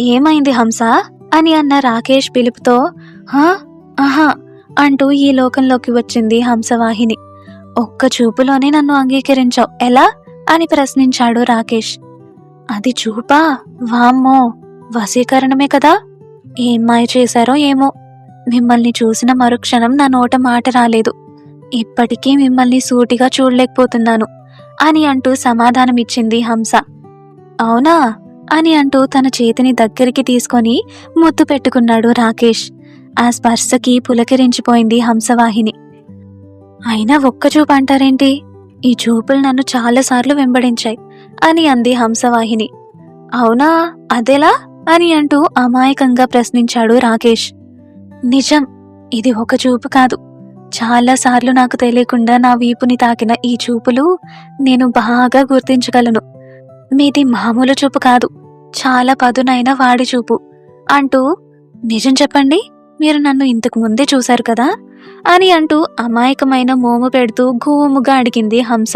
ఏమైంది హంస? అని అన్న రాకేష్ పిలుపుతో హా? ఆహా అంటూ ఈ లోకంలోకి వచ్చింది హంసవాహిని ఒక్క చూపులోనే నన్ను అంగీకరించావు ఎలా? అని ప్రశ్నించాడు రాకేష్. అది చూపా? వామ్మో! వశీకరణమే కదా? ఏం మాయ చేశారో ఏమో? మిమ్మల్ని చూసిన మరుక్షణం నా నోట మాట రాలేదు. ఇప్పటికీ మిమ్మల్ని సూటిగా చూడలేకపోతున్నాను అని అంటూ సమాధానమిచ్చింది హంస. అవునా? అని అంటూ తన చేతిని దగ్గరికి తీసుకొని ముద్దు పెట్టుకున్నాడు రాకేష్. ఆ స్పర్శకి పులకరించిపోయింది హంసవాహిని. అయినా ఒక్క చూపు అంటారేంటి? ఈ చూపులు నన్ను చాలాసార్లు వెంబడించాయి అని అంది హంసవాహిని. అవునా? అదెలా? అని అంటూ అమాయకంగా ప్రశ్నించాడు రాకేష్. నిజం ఇది ఒక చూపు కాదు. చాలాసార్లు నాకు తెలియకుండా నా వీపుని తాకిన ఈ చూపులు నేను బాగా గుర్తించగలను. మీది మామూలు చూపు కాదు. చాలా పదునైన వాడి చూపు. అంటూ నిజం చెప్పండి మీరు నన్ను ఇంతకు ముందే చూశారు కదా? అని అంటూ అమాయకమైన మోము పెడుతూ ఘూముగా అడిగింది హంస.